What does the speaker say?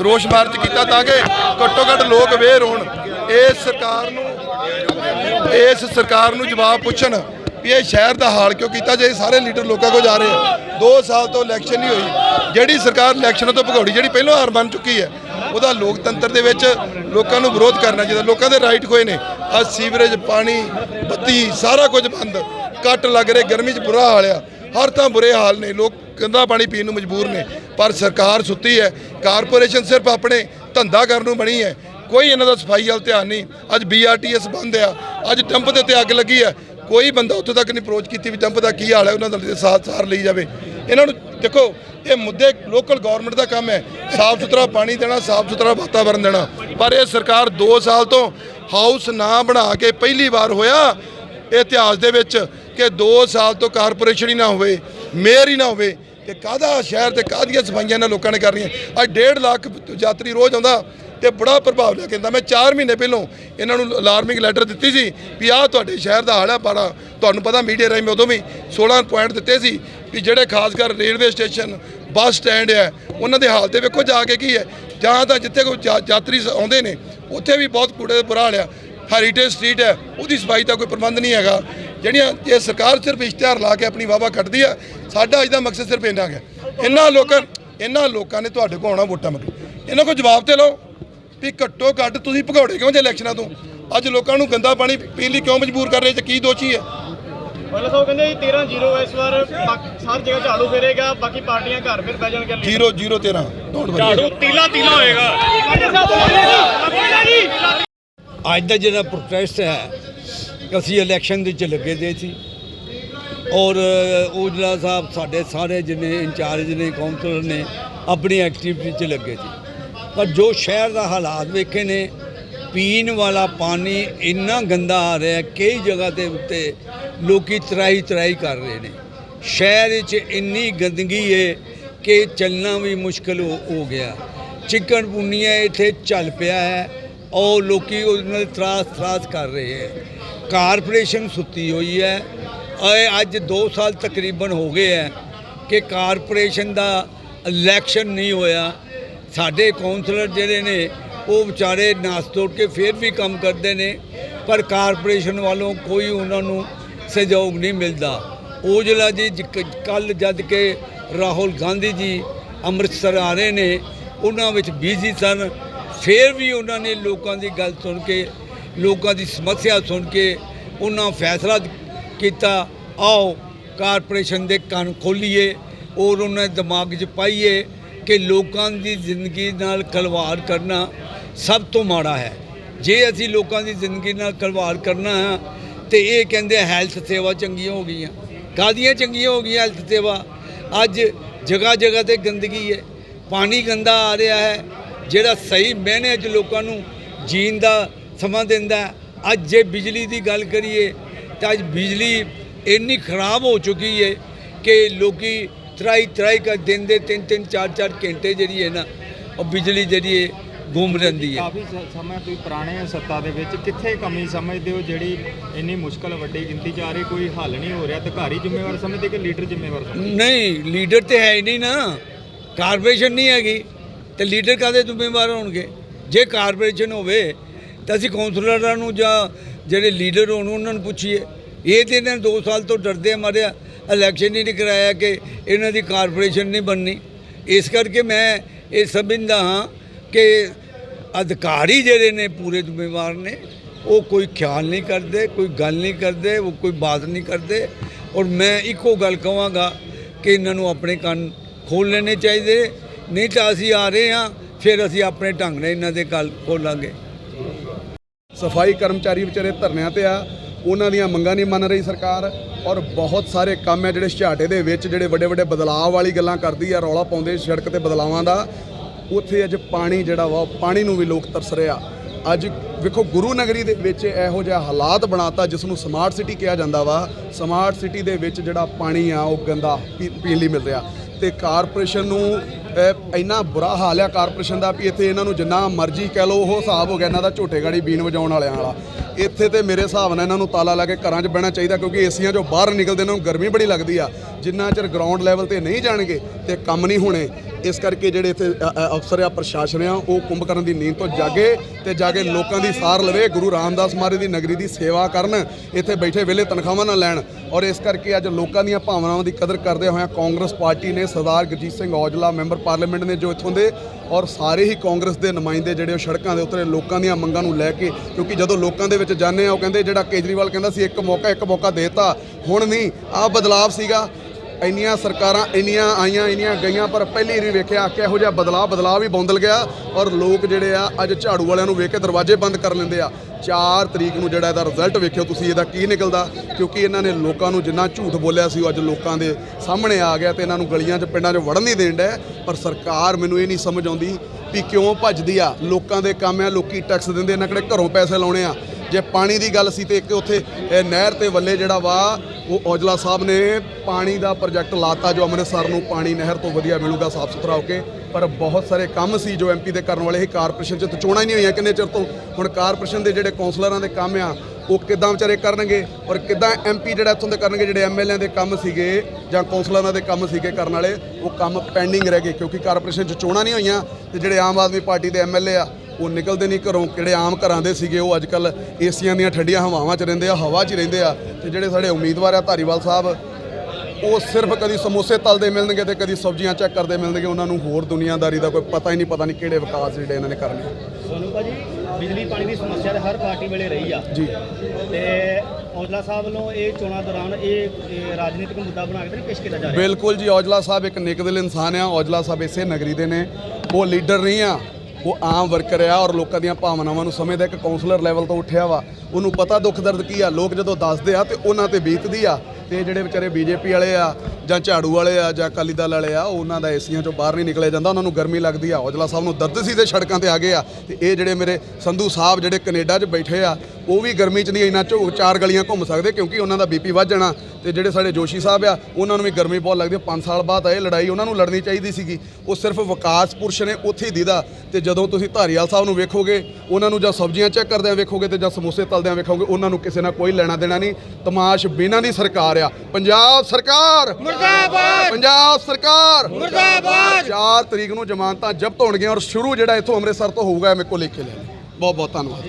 ਰੋਸ਼ March ਕੀਤਾ ਤਾਂ ਕਿ ਘੱਟੋ ਘੱਟ ਲੋਕ ਅਵੇਅਰ ਹੋਣ। ਇਸ ਸਰਕਾਰ ਨੂੰ, ਇਸ ਸਰਕਾਰ ਨੂੰ ਜਵਾਬ ਪੁੱਛਣ ਵੀ ਇਹ ਸ਼ਹਿਰ ਦਾ ਹਾਲ ਕਿਉਂ ਕੀਤਾ ਜੇ ਸਾਰੇ ਲੀਡਰ ਲੋਕਾਂ ਕੋਲ ਜਾ ਰਹੇ ਆ। 2 ਸਾਲ ਤੋਂ ਇਲੈਕਸ਼ਨ ਨਹੀਂ ਹੋਈ। ਜਿਹੜੀ ਸਰਕਾਰ ਇਲੈਕਸ਼ਨਾਂ ਤੋਂ ਭਗੌੜੀ, ਜਿਹੜੀ ਪਹਿਲਾਂ ਹਾਰ ਬਣ ਚੁੱਕੀ ਹੈ, ਉਹਦਾ ਲੋਕਤੰਤਰ ਦੇ ਵਿੱਚ ਲੋਕਾਂ ਨੂੰ ਵਿਰੋਧ ਕਰਨਾ ਚਾਹੀਦਾ। ਲੋਕਾਂ ਦੇ ਰਾਈਟ ਖੋਏ ਨੇ। ਅੱਜ ਸੀਵਰੇਜ, ਪਾਣੀ, ਬੱਤੀ, ਸਾਰਾ ਕੁਝ ਬੰਦ। ਕੱਟ ਲੱਗ ਰਹੇ, ਗਰਮੀ 'ਚ ਬੁਰਾ ਹਾਲ ਆ। ਹਰ ਤਾਂ ਬੁਰੇ ਹਾਲ ਨੇ। ਲੋਕ ਗੰਦਾ ਪਾਣੀ ਪੀਣ ਨੂੰ ਮਜਬੂਰ ਨੇ। ਪਰ ਸਰਕਾਰ ਸੁੱਤੀ ਹੈ। ਕਾਰਪੋਰੇਸ਼ਨ ਸਿਰਫ ਆਪਣੇ ਧੰਦਾ ਕਰਨ ਨੂੰ ਬਣੀ ਹੈ। ਕੋਈ ਇਹਨਾਂ ਦਾ ਸਫ਼ਾਈ ਵੱਲ ਧਿਆਨ ਨਹੀਂ। ਅੱਜ ਬੀਆਰਟੀਐਸ ਬੰਦ ਆ। ਅੱਜ ਡੰਪ ਦੇ ਉੱਤੇ ਅੱਗ ਲੱਗੀ ਹੈ। ਕੋਈ ਬੰਦਾ ਉੱਥੇ ਤੱਕ ਨਹੀਂ ਅਪਰੋਚ ਕੀਤੀ ਵੀ ਡੰਪ ਦਾ ਕੀ ਹਾਲ ਹੈ, ਉਹਨਾਂ ਦਾ ਸਾਥ ਸਾਰ ਲਈ ਜਾਵੇ। ਇਹਨਾਂ ਨੂੰ ਦੇਖੋ, ਇਹ ਮੁੱਦੇ ਲੋਕਲ ਗਵਰਨਮੈਂਟ ਦਾ ਕੰਮ ਹੈ। ਸਾਫ਼ ਸੁਥਰਾ ਪਾਣੀ ਦੇਣਾ, ਸਾਫ਼ ਸੁਥਰਾ ਵਾਤਾਵਰਣ ਦੇਣਾ। ਪਰ ਇਹ ਸਰਕਾਰ 2 ਸਾਲ ਤੋਂ ਹਾਊਸ ਨਾ ਬਣਾ ਕੇ ਪਹਿਲੀ ਵਾਰ ਹੋਇਆ ਇਤਿਹਾਸ ਦੇ ਵਿੱਚ ਕਿ 2 ਸਾਲ ਤੋਂ ਕਾਰਪੋਰੇਸ਼ਨ ਹੀ ਨਾ ਹੋਵੇ, ਮੇਅਰ ਹੀ ਨਾ ਹੋਵੇ। ਤੇ ਕਾਹਦਾ ਸ਼ਹਿਰ ਤੇ ਕਾਹਦੀਆਂ ਸਫਾਈਆਂ ਇਹਨਾਂ ਲੋਕਾਂ ਨੇ ਕਰਨੀਆਂ? ਅੱਜ 1.5 ਲੱਖ ਯਾਤਰੀ ਰੋਜ਼ ਆਉਂਦਾ ਤੇ ਬੜਾ ਪ੍ਰਭਾਵ ਲਿਆ ਕਹਿੰਦਾ ਮੈਂ 4 ਮਹੀਨੇ ਪਹਿਲੋਂ ਇਹਨਾਂ ਨੂੰ ਅਲਾਰਮਿੰਗ ਲੈਟਰ ਦਿੱਤੀ ਸੀ ਵੀ ਆਹ ਤੁਹਾਡੇ ਸ਼ਹਿਰ ਦਾ ਹਾਲ ਹੈ ਬੜਾ ਤੁਹਾਨੂੰ ਪਤਾ ਮੀਡੀਆ ਰਾਹੀਂ ਉਦੋਂ ਵੀ 16 ਪੁਆਇੰਟ ਦਿੱਤੇ ਸੀ ਵੀ ਜਿਹੜੇ ਖਾਸ ਕਰ ਰੇਲਵੇ ਸਟੇਸ਼ਨ ਬੱਸ ਸਟੈਂਡ ਹੈ ਉਹਨਾਂ ਦੇ ਹਾਲ ਤੇ ਵੇਖੋ ਜਾ ਕੇ ਕੀ ਹੈ। ਜਾਂ ਤਾਂ ਜਿੱਥੇ ਕੋਈ ਯਾ- ਯਾਤਰੀ ਸ- ਆਉਂਦੇ ਨੇ, ਉੱਥੇ ਵੀ ਬਹੁਤ ਕੂੜੇ ਦੇ ਬੁਰਾ ਹਾਲ ਆ। ਹੈਰੀਟੇਜ ਸਟਰੀਟ ਹੈ ਉਹਦੀ ਸਫ਼ਾਈ ਦਾ ਕੋਈ ਪ੍ਰਬੰਧ ਨਹੀਂ ਹੈਗਾ। ਜਿਹੜੀਆਂ ਇਹ ਸਰਕਾਰ ਸਿਰਫ ਇਸ਼ਤਿਹਾਰ ਲਾ ਕੇ ਆਪਣੀ ਵਾਵਾ ਕੱਢਦੀ ਆ ਸਾਡਾ ਅੱਜ ਦਾ ਮਕਸਦ ਸਿਰਫ ਇੰਨਾ ਹੈ। ਇਹਨਾਂ ਲੋਕਾਂ ਇਹਨਾਂ ਲੋਕਾਂ ਨੇ ਤੁਹਾਡੇ ਕੋਲ ਆਉਣਾ ਵੋਟਾਂ ਮੰਗ ਇਹਨਾਂ ਕੋਲ ਜਵਾਬ ਤੇ ਲਓ ਵੀ ਘੱਟੋ ਘੱਟ ਤੁਸੀਂ ਭਗੌੜੇ ਕਿਉਂ ਜੇ ਇਲੈਕਸ਼ਨਾਂ ਤੋਂ? ਅੱਜ ਲੋਕਾਂ ਨੂੰ ਗੰਦਾ ਪਾਣੀ ਪੀਣ ਲਈ ਕਿਉਂ ਮਜਬੂਰ ਕਰ ਰਹੇ ਤੇ ਕੀ ਦੋਸ਼ੀ ਹੈ? ਪਹਿਲਾਂ ਸਾਹਿਬ ਕਹਿੰਦੇ ਜੀ 13 0 ਇਸ ਵਾਰ ਹਰ ਜਗ੍ਹਾ ਝਾੜੂ ਫੇਰੇਗਾ ਬਾਕੀ ਪਾਰਟੀਆਂ ਘਰ ਫਿਰ ਬਹਿ ਜਾਣਗੇ 0 0 13 ਡੋਂਟ ਵਰੀ ਤੀਲਾ ਤੀਲਾ ਹੋਏਗਾ। ਅੱਜ ਦਾ ਜਿਹੜਾ ਪ੍ਰੋਟੈਸਟ ਹੈ ਅਸੀਂ ਇਲੈਕਸ਼ਨ ਦੇ ਵਿੱਚ ਲੱਗੇ ਦੇ ਸੀ। ਔਰ ਓਜਲਾ ਸਾਹਿਬ ਸਾਡੇ ਸਾਰੇ ਜਿੰਨੇ ਇੰਚਾਰਜ ਨੇ ਕਾਉਂਸਲਰ ਨੇ, ਆਪਣੀ ਐਕਟੀਵਿਟੀ 'ਚ ਲੱਗੇ ਸੀ। ਪਰ ਜੋ ਸ਼ਹਿਰ ਦਾ ਹਾਲਾਤ ਵੇਖੇ ਨੇ, ਪੀਣ ਵਾਲਾ ਪਾਣੀ ਇੰਨਾ ਗੰਦਾ ਆ ਰਿਹਾ, ਕਈ ਜਗ੍ਹਾ ਦੇ ਉੱਤੇ ਲੋਕੀ ਤਰਾਈ ਤਰਾਈ ਕਰ ਰਹੇ ਨੇ। ਸ਼ਹਿਰ ਵਿੱਚ ਇੰਨੀ ਗੰਦਗੀ ਹੈ ਕਿ ਚੱਲਣਾ ਵੀ ਮੁਸ਼ਕਲ ਹੋ ਹੋ ਗਿਆ। ਚਿਕਨ ਪੁੰਨੀਆ ਇੱਥੇ ਚੱਲ ਪਿਆ ਹੈ, ਔਰ ਲੋਕੀ ਉਹਦੇ ਨਾਲ ਤਰਾਸ ਤਰਾਸ ਕਰ ਰਹੇ ਹੈ। ਕਾਰਪੋਰੇਸ਼ਨ ਸੁੱਤੀ ਹੋਈ ਹੈ। ਇਹ ਅੱਜ 2 ਸਾਲ ਤਕਰੀਬਨ ਹੋ ਗਏ ਹੈ ਕਿ ਕਾਰਪੋਰੇਸ਼ਨ ਦਾ ਇਲੈਕਸ਼ਨ ਨਹੀਂ ਹੋਇਆ। ਸਾਡੇ ਕਾਉਂਸਲਰ ਜਿਹੜੇ ਨੇ, ਉਹ ਵਿਚਾਰੇ ਨਾਸ ਤੋੜ ਕੇ ਫਿਰ ਵੀ ਕੰਮ ਕਰਦੇ ਨੇ, ਪਰ ਕਾਰਪੋਰੇਸ਼ਨ ਵੱਲੋਂ ਕੋਈ ਉਹਨਾਂ ਨੂੰ ਸਹਿਯੋਗ ਨਹੀਂ ਮਿਲਦਾ। ਓਜ਼ਲਾ ਜੀ ਕੱਲ ਜਦ ਕਿ ਰਾਹੁਲ ਗਾਂਧੀ ਜੀ ਅੰਮ੍ਰਿਤਸਰ ਆ ਰਹੇ ਨੇ, ਉਹਨਾਂ ਵਿੱਚ ਬਿਜ਼ੀ ਸਨ। ਫਿਰ ਵੀ ਉਹਨਾਂ ਨੇ ਲੋਕਾਂ ਦੀ ਗੱਲ ਸੁਣ ਕੇ ਲੋਕਾਂ ਦੀ ਸਮੱਸਿਆ ਸੁਣ ਕੇ ਉਹਨਾਂ ਫੈਸਲਾ ਕੀਤਾ, ਆਓ ਕਾਰਪੋਰੇਸ਼ਨ ਦੇ ਕੰਨ ਖੋਲੀਏ ਔਰ ਉਹਨਾਂ ਦੇ ਦਿਮਾਗ 'ਚ ਪਾਈਏ ਕਿ ਲੋਕਾਂ ਦੀ ਜ਼ਿੰਦਗੀ ਨਾਲ ਖਲਵਾੜ ਕਰਨਾ ਸਭ ਤੋਂ ਮਾੜਾ ਹੈ। ਜੇ ਅਸੀਂ ਲੋਕਾਂ ਦੀ ਜ਼ਿੰਦਗੀ ਨਾਲ ਖਲਵਾੜ ਕਰਨਾ ਹੈ, ਤੇ ਇਹ ਕਹਿੰਦੇ ਹੈਲਥ ਸੇਵਾ ਚੰਗੀਆਂ ਹੋ ਗਈਆਂ। ਕਾਹਦੀਆਂ ਚੰਗੀਆਂ ਹੋ ਗਈਆਂ ਹੈਲਥ ਸੇਵਾ? ਅੱਜ ਜਗ੍ਹਾ ਜਗ੍ਹਾ ਤੇ ਗੰਦਗੀ ਹੈ, ਪਾਣੀ ਗੰਦਾ ਆ ਰਿਹਾ ਹੈ, ਜਿਹੜਾ ਸਹੀ ਮਾਇਨੇ 'ਚ ਲੋਕਾਂ ਨੂੰ ਜੀਣ ਦਾ ਸਮਾਂ ਦਿੰਦਾ। ਅੱਜ ਜੇ ਬਿਜਲੀ ਦੀ ਗੱਲ ਕਰੀਏ ਤਾਂ ਅੱਜ ਬਿਜਲੀ ਇੰਨੀ ਖਰਾਬ ਹੋ ਚੁੱਕੀ ਹੈ ਕਿ ਲੋਕੀ ਤਰਾਈ ਤਰਾਈ ਕਰ ਦਿਨ ਦੇ ਤਿੰਨ ਤਿੰਨ ਚਾਰ ਚਾਰ ਘੰਟੇ ਜਿਹੜੀ ਹੈ ਨਾ ਉਹ ਬਿਜਲੀ ਜਿਹੜੀ ਹੈ ਗੁੰਮ ਰਹਿੰਦੀ ਹੈ ਕਾਫੀ ਸਮਾਂ ਤੁਸੀਂ ਪੁਰਾਣੇ ਸੱਤਾ ਦੇ ਵਿੱਚ ਕਿੱਥੇ ਕਮੀ ਸਮਝਦੇ ਹੋ ਜਿਹੜੀ ਇੰਨੀ ਮੁਸ਼ਕਲ ਵੱਡੀ ਗਿਣਤੀ 'ਚ ਆ ਰਹੀ ਕੋਈ ਹੱਲ ਨਹੀਂ ਹੋ ਰਿਹਾ ਅਧਿਕਾਰੀ ਜ਼ਿੰਮੇਵਾਰ ਸਮਝਦੇ ਕਿ ਲੀਡਰ ਜ਼ਿੰਮੇਵਾਰ ਨਹੀਂ ਲੀਡਰ ਤੇ ਹੈ ਹੀ ਨਹੀਂ ਨਾ। ਕਾਰਪੋਰੇਸ਼ਨ ਨਹੀਂ ਹੈਗੀ ਤੇ ਲੀਡਰ ਕਾਦੇ ਜ਼ਿੰਮੇਵਾਰ ਹੋਣਗੇ? ਜੇ ਕਾਰਪੋਰੇਸ਼ਨ ਹੋਵੇ ਤਾਂ ਅਸੀਂ ਕਾਉਂਸਲਰਾਂ ਨੂੰ ਜਾਂ ਜਿਹੜੇ ਲੀਡਰ ਹੋਣ, ਉਹਨਾਂ ਨੂੰ ਪੁੱਛੀਏ। ਇਹ ਤੇ ਇਹਨਾਂ 2 ਸਾਲ ਤੋਂ ਡਰਦੇ ਮਾਰਿਆ ਇਲੈਕਸ਼ਨ ਹੀ ਨਹੀਂ ਕਰਾਇਆ ਕਿ ਇਹਨਾਂ ਦੀ ਕਾਰਪੋਰੇਸ਼ਨ ਨਹੀਂ ਬਣਨੀ। ਇਸ ਕਰਕੇ ਮੈਂ ਇਹ ਸਮਝਦਾ ਹਾਂ ਕਿ ਅਧਿਕਾਰੀ ਜਿਹੜੇ ਨੇ ਪੂਰੇ ਜ਼ਿੰਮੇਵਾਰ ਨੇ, ਉਹ ਕੋਈ ਖਿਆਲ ਨਹੀਂ ਕਰਦੇ, ਕੋਈ ਗੱਲ ਨਹੀਂ ਕਰਦੇ, ਉਹ ਕੋਈ ਬਾਤ ਨਹੀਂ ਕਰਦੇ। ਔਰ ਮੈਂ ਇੱਕੋ ਗੱਲ ਕਹਾਂਗਾ ਕਿ ਇਹਨਾਂ ਨੂੰ ਆਪਣੇ ਕੰਨ ਖੋਲ ਲੈਣੇ ਚਾਹੀਦੇ। ਨਹੀਂ ਤਾਂ ਅਸੀਂ ਆ ਰਹੇ ਹਾਂ, ਫਿਰ ਅਸੀਂ ਆਪਣੇ ਢੰਗ ਨਾਲ ਇਹਨਾਂ ਦੇ ਗੱਲ ਖੋਲਾਂਗੇ। ਸਫ਼ਾਈ ਕਰਮਚਾਰੀ ਵਿਚਾਰੇ ਧਰਨਿਆਂ ਤੇ ਆ। ਉਹਨਾਂ ਦੀਆਂ ਮੰਗਾਂ ਨਹੀਂ ਮੰਨ ਰਹੀ ਸਰਕਾਰ ਔਰ ਬਹੁਤ ਸਾਰੇ ਕੰਮ ਹੈ ਜਿਹੜੇ ਛਾਟੇ ਦੇ ਵਿੱਚ, ਜਿਹੜੇ ਵੱਡੇ ਵੱਡੇ ਬਦਲਾਅ ਵਾਲੀ ਗੱਲਾਂ ਕਰਦੀ ਆ, ਰੌਲਾ ਪਾਉਂਦੇ ਸੜਕ ਤੇ ਬਦਲਾਵਾਂ ਦਾ। ਉੱਥੇ ਅੱਜ ਪਾਣੀ ਜਿਹੜਾ ਵਾ, ਉਹ ਪਾਣੀ ਨੂੰ ਵੀ ਲੋਕ ਤਰਸ ਰਿਹਾ ਅੱਜ ਵੇਖੋ ਗੁਰੂ ਨਗਰੀ ਦੇ ਵਿੱਚ ਇਹੋ ਜਿਹਾ ਹਾਲਾਤ ਬਣਾਤਾ, ਜਿਸ ਨੂੰ ਸਮਾਰਟ ਸਿਟੀ ਕਿਹਾ ਜਾਂਦਾ ਵਾ। ਸਮਾਰਟ ਸਿਟੀ ਦੇ ਵਿੱਚ ਜਿਹੜਾ ਪਾਣੀ ਆ, ਉਹ ਗੰਦਾ ਪੀ- ਪੀਣ ਲਈ ਮਿਲ ਰਿਹਾ। ਤੇ ਕਾਰਪੋਰੇਸ਼ਨ ਨੂੰ ਇੰਨਾ ਬੁਰਾ ਹਾਲ ਆ ਕਾਰਪੋਰੇਸ਼ਨ ਦਾ ਵੀ ਇੱਥੇ ਇਹਨਾਂ ਨੂੰ ਜਿੰਨਾ ਮਰਜ਼ੀ ਕਹਿ ਲਓ, ਉਹ ਹਿਸਾਬ ਹੋ ਗਿਆ ਇਹਨਾਂ ਦਾ ਝੋਟੇ ਗਾੜੀ ਬੀਨ ਵਜਾਉਣ ਵਾਲਿਆਂ ਵਾਲਾ। ਇੱਥੇ ਤੇ ਮੇਰੇ ਹਿਸਾਬ ਨਾਲ ਇਹਨਾਂ ਨੂੰ ਤਾਲਾ ਲਾ ਕੇ ਘਰਾਂ 'ਚ ਬਹਿਣਾ ਚਾਹੀਦਾ ਕਿਉਂਕਿ ਏਸੀਆਂ 'ਚੋਂ ਬਾਹਰ ਨਿਕਲਦੇ ਇਹਨਾਂ ਨੂੰ ਗਰਮੀ ਬੜੀ ਲੱਗਦੀ ਆ। ਜਿੰਨਾ ਚਿਰ ਗਰਾਊਂਡ ਲੈਵਲ ਤੇ ਨਹੀਂ ਜਾਣਗੇ ਤੇ ਕੰਮ ਨਹੀਂ ਹੋਣੇ ਇਸ ਕਰਕੇ ਜਿਹੜੇ ਇੱਥੇ ਅਫਸਰ ਆ, ਪ੍ਰਸ਼ਾਸਨ ਆ, ਉਹ ਕੁੰਭਕਰਨ ਦੀ ਨੀਂਦ ਤੋਂ ਜਾਗੇ ਤੇ ਜਾ ਕੇ ਲੋਕਾਂ ਦੀ ਸਾਰ ਲਵੇ, ਗੁਰੂ ਰਾਮਦਾਸ ਮਹਾਰਾਜ ਦੀ ਨਗਰੀ ਦੀ ਸੇਵਾ ਕਰਨ, ਇੱਥੇ ਬੈਠੇ ਵੇਲੇ ਤਨਖਾਹਾਂ ਨਾ ਲੈਣ। ਔਰ ਇਸ ਕਰਕੇ ਅੱਜ ਲੋਕਾਂ ਦੀਆਂ ਭਾਵਨਾਵਾਂ ਦੀ ਕਦਰ ਕਰਦੇ ਹੋਇਆ ਕਾਂਗਰਸ ਪਾਰਟੀ ਨੇ ਸਰਦਾਰ ਗੁਰਜੀਤ ਸਿੰਘ ਔਜਲਾ, ਮੈਂਬਰ ਪਾਰਲੀਮੈਂਟ ਨੇ ਜੋ ਇੱਥੋਂ ਦੇ, ਔਰ ਸਾਰੇ ਹੀ ਕਾਂਗਰਸ ਦੇ ਨੁਮਾਇੰਦੇ ਜਿਹੜੇ ਉਹ ਸੜਕਾਂ ਦੇ ਉਤਰੇ ਲੋਕਾਂ ਦੀਆਂ ਮੰਗਾਂ ਨੂੰ ਲੈ ਕੇ, ਕਿਉਂਕਿ ਜਦੋਂ ਲੋਕਾਂ ਦੇ ਵਿੱਚ ਜਾਂਦੇ ਆ, ਉਹ ਕਹਿੰਦੇ ਜਿਹੜਾ ਕੇਜਰੀਵਾਲ ਕਹਿੰਦਾ ਸੀ, ਇੱਕ ਮੌਕਾ ਇੱਕ ਮੌਕਾ ਦੇਤਾ, ਹੁਣ ਨਹੀਂ, ਆਹ ਬਦਲਾਵ ਸੀਗਾ। ਇੰਨੀਆਂ ਸਰਕਾਰਾਂ ਇੰਨੀਆਂ ਆਈਆਂ, ਇੰਨੀਆਂ ਗਈਆਂ, ਪਰ ਪਹਿਲੀ ਨਹੀਂ ਵੇਖਿਆ ਕਿਹੋ ਜਿਹਾ ਬਦਲਾਅ ਬਦਲਾਅ ਵੀ ਬੌਂਦਲ ਗਿਆ ਔਰ ਲੋਕ ਜਿਹੜੇ ਆ, ਅੱਜ ਝਾੜੂ ਵਾਲਿਆਂ ਨੂੰ ਵੇਖ ਕੇ ਦਰਵਾਜ਼ੇ ਬੰਦ ਕਰ ਲੈਂਦੇ ਆ। 4 ਤਰੀਕ ਨੂੰ ਜਿਹੜਾ ਇਹਦਾ ਰਿਜ਼ਲਟ ਵੇਖਿਓ ਤੁਸੀਂ, ਇਹਦਾ ਕੀ ਨਿਕਲਦਾ? ਕਿਉਂਕਿ ਇਹਨਾਂ ਨੇ ਲੋਕਾਂ ਨੂੰ ਜਿੰਨਾ ਝੂਠ ਬੋਲਿਆ ਸੀ, ਉਹ ਅੱਜ ਲੋਕਾਂ ਦੇ ਸਾਹਮਣੇ ਆ ਗਿਆ ਤੇ ਇਹਨਾਂ ਨੂੰ ਗਲੀਆਂ 'ਚ, ਪਿੰਡਾਂ 'ਚ ਵੜਨ ਨਹੀਂ ਦੇਣ ਡਿਆ। ਪਰ ਸਰਕਾਰ ਮੈਨੂੰ ਇਹ ਨਹੀਂ ਸਮਝ ਆਉਂਦੀ ਵੀ ਕਿਉਂ ਭੱਜਦੀ ਆ? ਲੋਕਾਂ ਦੇ ਕੰਮ ਆ, ਲੋਕੀ ਟੈਕਸ ਦਿੰਦੇ ਇਹਨਾਂ ਕਿਹੜੇ ਘਰੋਂ ਪੈਸੇ ਲਾਉਣੇ ਆ? ਜੇ ਪਾਣੀ ਦੀ ਗੱਲ ਸੀ ਤੇ ਇੱਕ ਉੱਥੇ ਨਹਿਰ ਤੇ ਵੱਲੇ ਜਿਹੜਾ ਵਾ, ਉਹ ਔਜਲਾ ਸਾਹਿਬ ਨੇ ਪਾਣੀ ਦਾ ਪ੍ਰੋਜੈਕਟ ਲਾਤਾ, ਜੋ ਅੰਮ੍ਰਿਤਸਰ ਨੂੰ ਪਾਣੀ ਨਹਿਰ ਤੋਂ ਵਧੀਆ ਮਿਲੂਗਾ, ਸਾਫ਼ ਸੁਥਰਾ ਹੋ ਕੇ। ਪਰ ਬਹੁਤ ਸਾਰੇ ਕੰਮ ਸੀ ਜੋ ਐਮਪੀ ਦੇ ਕਰਨ ਵਾਲੇ ਸੀ ਕਾਰਪੋਰੇਸ਼ਨ 'ਚ ਤਾਂ ਚੋਣਾਂ ਹੀ ਨਹੀਂ ਹੋਈਆਂ ਕਿੰਨੇ ਚਿਰ ਤੋਂ। ਹੁਣ ਕਾਰਪੋਰੇਸ਼ਨ ਦੇ ਜਿਹੜੇ ਕੌਂਸਲਰਾਂ ਦੇ ਕੰਮ ਆ, ਉਹ ਕਿੱਦਾਂ ਵਿਚਾਰੇ ਕਰਨਗੇ? ਔਰ ਕਿੱਦਾਂ ਐਮਪੀ ਜਿਹੜਾ ਇੱਥੋਂ ਦੇ ਕਰਨਗੇ, ਜਿਹੜੇ ਐਮਐਲਏ ਦੇ ਕੰਮ ਸੀਗੇ, ਜਾਂ ਕੌਂਸਲਰਾਂ ਦੇ ਕੰਮ ਸੀਗੇ ਕਰਨ ਵਾਲੇ, ਉਹ ਕੰਮ ਪੈਂਡਿੰਗ ਰਹਿ ਗਏ, ਕਿਉਂਕਿ ਕਾਰਪੋਰੇਸ਼ਨ 'ਚ ਚੋਣਾਂ ਨਹੀਂ ਹੋਈਆਂ, ਤੇ ਜਿਹੜੇ ਆਮ ਆਦਮੀ ਪਾਰਟੀ ਦੇ ਐਮਐਲਏ ਆ ਉਹ ਨਿਕਲਦੇ ਨਹੀਂ ਘਰੋਂ ਕਿਹੜੇ ਆਮ ਘਰਾਂ ਦੇ ਸੀਗੇ ਉਹ ਅੱਜ ਕੱਲ ਏਸੀਆਂ ਦੀਆਂ ਠੰਡੀਆਂ ਹਵਾਵਾਂ 'ਚ ਰਹਿੰਦੇ ਆ ਹਵਾ 'ਚ ਰਹਿੰਦੇ ਆ ਤੇ ਜਿਹੜੇ ਸਾਡੇ ਉਮੀਦਵਾਰ ਆ ਧਾਰੀਵਾਲ ਸਾਹਿਬ ਉਹ ਸਿਰਫ ਕਦੀ ਸਮੋਸੇ ਤਲਦੇ ਮਿਲਣਗੇ ਤੇ ਕਦੀ ਸਬਜ਼ੀਆਂ ਚੈੱਕ ਕਰਦੇ ਮਿਲਣਗੇ ਉਹਨਾਂ ਨੂੰ ਹੋਰ ਦੁਨੀਆਦਾਰੀ ਦਾ ਕੋਈ ਪਤਾ ਹੀ ਨਹੀਂ ਪਤਾ ਨਹੀਂ ਕਿਹੜੇ ਵਿਕਾਸ ਜਿਹੜੇ ਇਹਨਾਂ ਨੇ ਕਰਨੇ ਸੋਨੂ ਭਾਜੀ ਬਿਜਲੀ ਪਾਣੀ ਦੀ ਸਮੱਸਿਆ ਤੇ ਹਰ ਪਾਰਟੀ ਵੇਲੇ ਰਹੀ ਆ। ਜੀ। ਤੇ ਔਜਲਾ ਸਾਹਿਬ ਵੱਲੋਂ ਇਹ ਚੋਣਾਂ ਦੌਰਾਨ ਇਹ ਇਹ ਰਾਜਨੀਤਿਕ ਮੁੱਦਾ ਬਣਾ ਕੇ ਤੇ ਨਹੀਂ ਪੇਸ਼ ਕੀਤਾ ਜਾ ਰਿਹਾ? ਬਿਲਕੁਲ ਜੀ ਔਜਲਾ ਸਾਹਿਬ ਇੱਕ ਨਿਕਦਲ ਇਨਸਾਨ ਆ ਔਜਲਾ ਸਾਹਿਬ ਇਸੇ ਨਗਰੀ ਦੇ ਨੇ ਉਹ ਲੀਡਰ ਨਹੀਂ ਆ। ਉਹ ਆਮ ਵਰਕਰ ਆ ਔਰ ਲੋਕਾਂ ਦੀਆਂ ਭਾਵਨਾਵਾਂ ਨੂੰ ਸਮਝਦਾ ਇੱਕ ਕਾਉਂਸਲਰ ਲੈਵਲ ਤੋਂ ਉੱਠਿਆ ਵਾ। ਉਹਨੂੰ ਪਤਾ ਦੁੱਖ ਦਰਦ ਕੀ ਆ। ਲੋਕ ਜਦੋਂ ਦੱਸਦੇ ਆ ਤੇ ਉਹਨਾਂ ਤੇ ਬੀਤਦੀ ਆ। ਤੇ ਜਿਹੜੇ ਵਿਚਾਰੇ ਬੀਜੇਪੀ ਵਾਲੇ ਆ ਜਾਂ ਝਾੜੂ ਵਾਲੇ ਆ ਜਾਂ ਅਕਾਲੀ ਦਲ ਵਾਲੇ ਆ, ਉਹਨਾਂ ਦਾ ਏਸੀਆਂ ਚੋਂ ਬਾਹਰ ਨਹੀਂ ਨਿਕਲਿਆ ਜਾਂਦਾ, ਉਹਨਾਂ ਨੂੰ ਗਰਮੀ ਲੱਗਦੀ ਆ। ਔਜਲਾ ਸਾਹਿਬ ਨੂੰ ਦਰਦ ਸੀ ਤੇ ਸੜਕਾਂ ਤੇ ਆ ਗਏ ਆ। ਤੇ ਇਹ ਜਿਹੜੇ ਮੇਰੇ ਸੰਧੂ ਸਾਹਿਬ ਜਿਹੜੇ ਕੈਨੇਡਾ 'ਚ ਬੈਠੇ ਆ, ਉਹ ਵੀ ਗਰਮੀ 'ਚ ਨਹੀਂ ਇੰਨਾ ਝੋ, ਚਾਰ ਗਲੀਆਂ ਘੁੰਮ ਸਕਦੇ ਕਿਉਂਕਿ ਉਹਨਾਂ ਦਾ ਬੀਪੀ ਵੱਧ ਜਾਣਾ। ਤੇ ਜਿਹੜੇ ਸਾਡੇ ਜੋਸ਼ੀ ਸਾਹਿਬ ਆ, ਉਹਨਾਂ ਨੂੰ ਵੀ ਗਰਮੀ ਬਹੁਤ ਲੱਗਦੀ ਆ। 5 ਸਾਲ ਬਾਅਦ ਇਹ ਲੜਾਈ ਉਹਨਾਂ ਨੂੰ ਲੜਨੀ ਚਾਹੀਦੀ ਸੀਗੀ। ਉਹ ਸਿਰਫ ਵਿਕਾਸ ਪੁਰਸ਼ ਨੇ ਉੱਥੇ ਹੀ ਦੀਦਾ। ਤੇ ਜਦੋਂ ਤੁਸੀਂ ਧਾਰੀਵਾਲ ਸਾਹਿਬ ਨੂੰ ਵੇਖੋਗੇ, ਉਹਨਾਂ ਨੂੰ ਜਾਂ ਸਬਜ਼ੀਆਂ ਚੈੱਕ ਕਰਦਿਆਂ ਵੇਖੋਗੇ ਤੇ ਜਾਂ ਸਮੋਸੇ ਤਲਦਿਆਂ ਵੇਖੋਗੇ, ਉਹਨਾਂ ਨੂੰ ਕਿਸੇ ਨਾਲ ਕੋਈ ਲੈਣਾ ਦੇਣਾ ਨਹੀਂ। ਤਮਾਸ਼ ਬਿਨਾਂ ਦੀ ਸਰਕਾਰ ਆ। ਪੰਜਾਬ ਸਰਕਾਰ! ਮੁਰਦਾਬਾਦ! ਪੰਜਾਬ ਸਰਕਾਰ! ਮੁਰਦਾਬਾਦ! 4 ਤਰੀਕ ਨੂੰ ਜ਼ਮਾਨਤਾਂ ਜ਼ਬਤ ਹੋਣਗੀਆਂ ਔਰ ਸ਼ੁਰੂ ਜਿਹੜਾ ਇੱਥੋਂ ਅੰਮ੍ਰਿਤਸਰ ਤੋਂ ਹੋਊਗਾ ਮੇਰੇ ਕੋਲ ਲਿਖ ਕੇ ਲੈ ਲਓ। ਬਹੁਤ ਬਹੁਤ ਧੰਨਵਾਦ।